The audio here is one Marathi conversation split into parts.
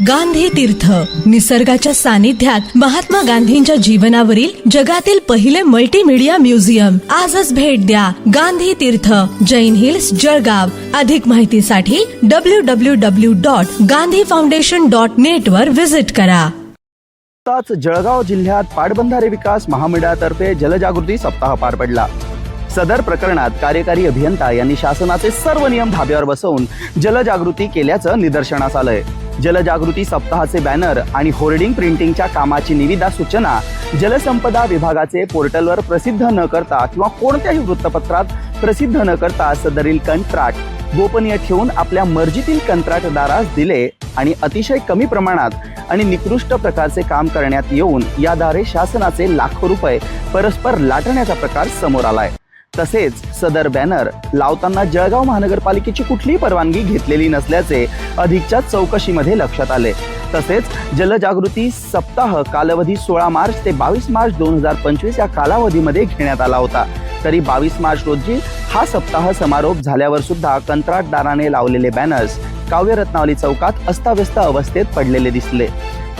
गांधी तीर्थ. निसर्गाच्या सानिध्यात महात्मा गांधींच्या जीवनावरील जगातील पहिले मल्टीमीडिया म्युझियम आजच भेट द्या गांधी तीर्थ. जैन हिल्स जळगाव. अधिक माहितीसाठी W W W dot Gandhi foundation dot net वर व्हिजिट करा. नुकताच जळगाव जिल्ह्यात पाटबंधारे विकास महामंडळातर्फे जलजागृती सप्ताह पार पडला. सदर प्रकरणात कार्यकारी अभियंता यांनी शासनाचे सर्व नियम धाब्यावर बसवून जलजागृती केल्याचं निदर्शनास आलंय. जलजागृती सप्ताहाचे बॅनर आणि होर्डिंग प्रिंटिंगच्या कामाची निविदा सूचना जलसंपदा विभागाचे पोर्टलवर प्रसिद्ध न करता किंवा कोणत्याही वृत्तपत्रात प्रसिद्ध न करता सदरील कंत्राट गोपनीय ठेवून आपल्या मर्जीतील कंत्राटदारास दिले आणि अतिशय कमी प्रमाणात आणि निकृष्ट प्रकारचे काम करण्यात येऊन याद्वारे शासनाचे लाखो रुपये परस्पर लाटण्याचा प्रकार समोर आलाय. तसेच सदर बॅनर लावताना जळगाव महानगरपालिकेची कुठलीही परवानगी घेतलेली नसल्याचे अधिकच्या चौकशीमध्ये लक्षात आले. तसेच जलजागृती सप्ताह कालावधी सोळा मार्च ते बावीस मार्च दोन हजार पंचवीस या कालावधीमध्ये घेण्यात आला होता. तरी बावीस मार्च रोजी हा सप्ताह समारोप झाल्यावर सुद्धा कंत्राटदाराने लावलेले बॅनर्स काव्यरत्नावली चौकात अस्ताव्यस्त अवस्थेत पडलेले दिसले.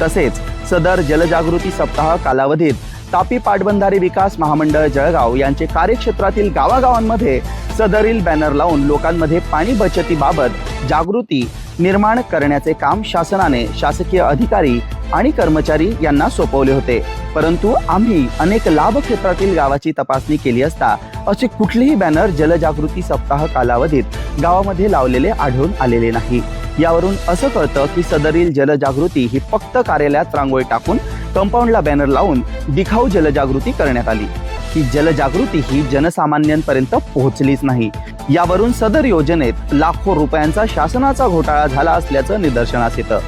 तसेच सदर जलजागृती सप्ताह कालावधीत तापी पाटबंधारे विकास महामंडळ जळगाव यांचे कार्यक्षेत्रातील गावागावांमध्ये सदरील बॅनर लावून लोकांमध्ये पाणी बचतीबाबत जागृती निर्माण करण्याचे काम शासनाने शासकीय अधिकारी आणि कर्मचारी यांना सोपवले होते. परंतु आम्ही अनेक लाभ क्षेत्रातील गावाची तपासणी केली असता असे कुठलेही बॅनर जलजागृती सप्ताह कालावधीत गावामध्ये लावलेले आढळून आलेले नाही. यावरून असं कळतं की सदरील जलजागृती ही फक्त कार्यालयात रांगोळी टाकून कंपाऊंडला बॅनर लावून दिखाऊ जलजागृती करण्यात आली. ही जलजागृती ही जनसामान्यांपर्यंत पोहोचलीच नाही. यावरून सदर योजनेत लाखो रुपयांचा शासनाचा घोटाळा झाला असल्याचं निदर्शनास येतं.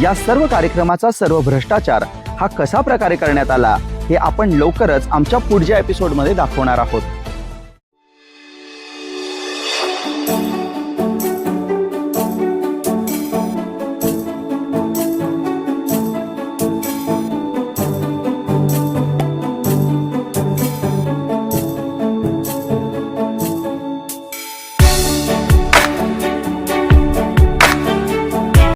या सर्व कार्यक्रमाचा सर्व भ्रष्टाचार हा कसा प्रकारे करण्यात आला हे आपण लवकरच आमच्या पुढच्या एपिसोडमध्ये दाखवणार आहोत.